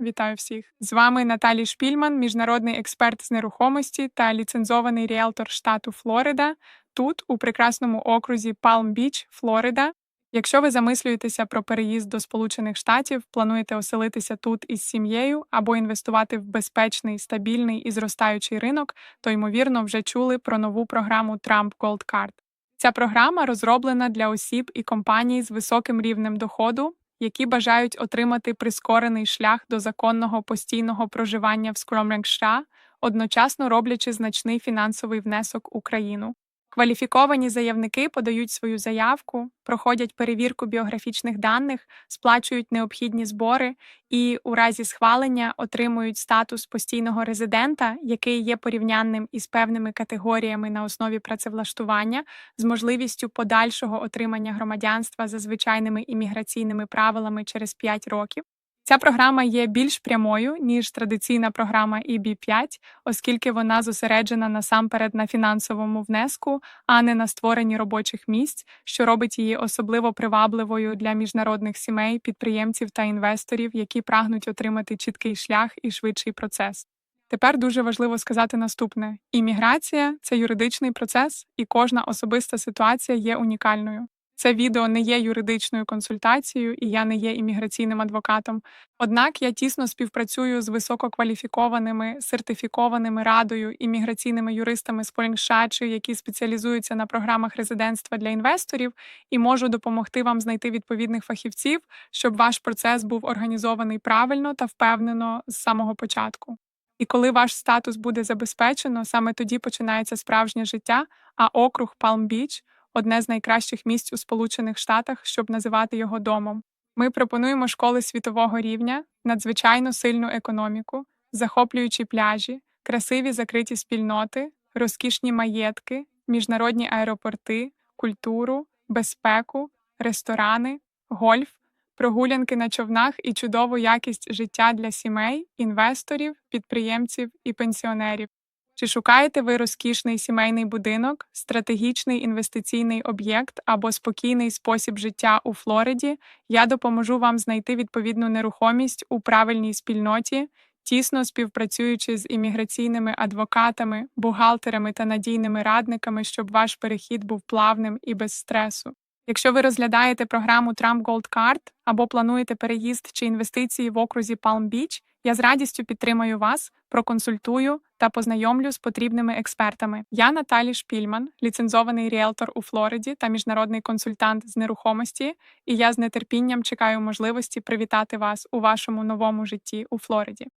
Вітаю всіх! З вами Наталі Шпільман, міжнародний експерт з нерухомості та ліцензований ріелтор штату Флорида, тут, у прекрасному окрузі Палм-Біч, Флорида. Якщо ви замислюєтеся про переїзд до Сполучених Штатів, плануєте оселитися тут із сім'єю або інвестувати в безпечний, стабільний і зростаючий ринок, то ймовірно вже чули про нову програму Trump Gold Card. Ця програма розроблена для осіб і компаній з високим рівнем доходу, які бажають отримати прискорений шлях до законного постійного проживання в Скромренг одночасно роблячи значний фінансовий внесок Україну. країну. Кваліфіковані заявники подають свою заявку, проходять перевірку біографічних даних, сплачують необхідні збори і, у разі схвалення, отримують статус постійного резидента, який є порівнянним із певними категоріями на основі працевлаштування, з можливістю подальшого отримання громадянства за звичайними імміграційними правилами через 5 років. Ця програма є більш прямою, ніж традиційна програма EB5, оскільки вона зосереджена насамперед на фінансовому внеску, а не на створенні робочих місць, що робить її особливо привабливою для міжнародних сімей, підприємців та інвесторів, які прагнуть отримати чіткий шлях і швидший процес. Тепер дуже важливо сказати наступне: імміграція це юридичний процес, і кожна особиста ситуація є унікальною. Це відео не є юридичною консультацією, і я не є імміграційним адвокатом. Однак я тісно співпрацюю з висококваліфікованими сертифікованими радою імміграційними юристами з Полінгшачі, які спеціалізуються на програмах резидентства для інвесторів, і можу допомогти вам знайти відповідних фахівців, щоб ваш процес був організований правильно та впевнено з самого початку. І коли ваш статус буде забезпечено, саме тоді починається справжнє життя, а округ Палм-Біч – одне з найкращих місць у Сполучених Штатах, щоб називати його домом. Ми пропонуємо школи світового рівня, надзвичайно сильну економіку, захоплюючі пляжі, красиві закриті спільноти, розкішні маєтки, міжнародні аеропорти, культуру, безпеку, ресторани, гольф, прогулянки на човнах і чудову якість життя для сімей, інвесторів, підприємців і пенсіонерів. Чи шукаєте ви розкішний сімейний будинок, стратегічний інвестиційний об'єкт або спокійний спосіб життя у Флориді? Я допоможу вам знайти відповідну нерухомість у правильній спільноті, тісно співпрацюючи з імміграційними адвокатами, бухгалтерами та надійними радниками, щоб ваш перехід був плавним і без стресу. Якщо ви розглядаєте програму Trump Gold Card або плануєте переїзд чи інвестиції в окрузі Palm Beach, я з радістю підтримаю вас, проконсультую та познайомлю з потрібними експертами. Я Наталі Шпільман, ліцензований ріелтор у Флориді та міжнародний консультант з нерухомості, і я з нетерпінням чекаю можливості привітати вас у вашому новому житті у Флориді.